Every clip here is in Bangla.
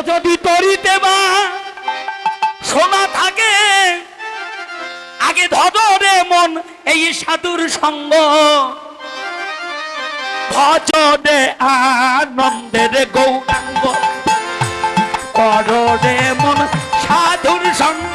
যদি তরিতে বা সোনা থাকে, আগে ধরে মন, এই সাধুর সঙ্গ। ভজনে আনন্দের গৌরাঙ্গ, কররে মন, সাধুর সঙ্গ।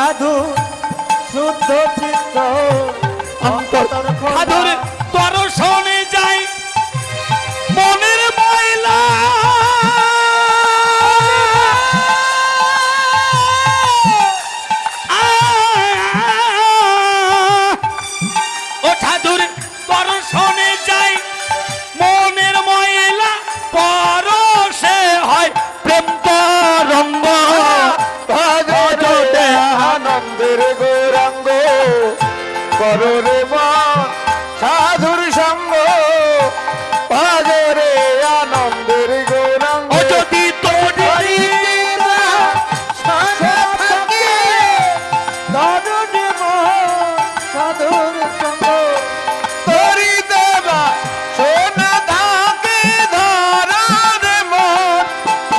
সাধু শুদ্ধ চিত্ত অন্তর সাধুর করো রে মা সাধুর সঙ্গ পাগরে আনন্দের গৌরাঙ্গ। যদি সাধুর সঙ্গ। তরি দেবা সোনা থাকে ধরার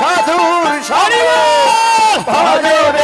সাধুর সঙ্গ। পাগরে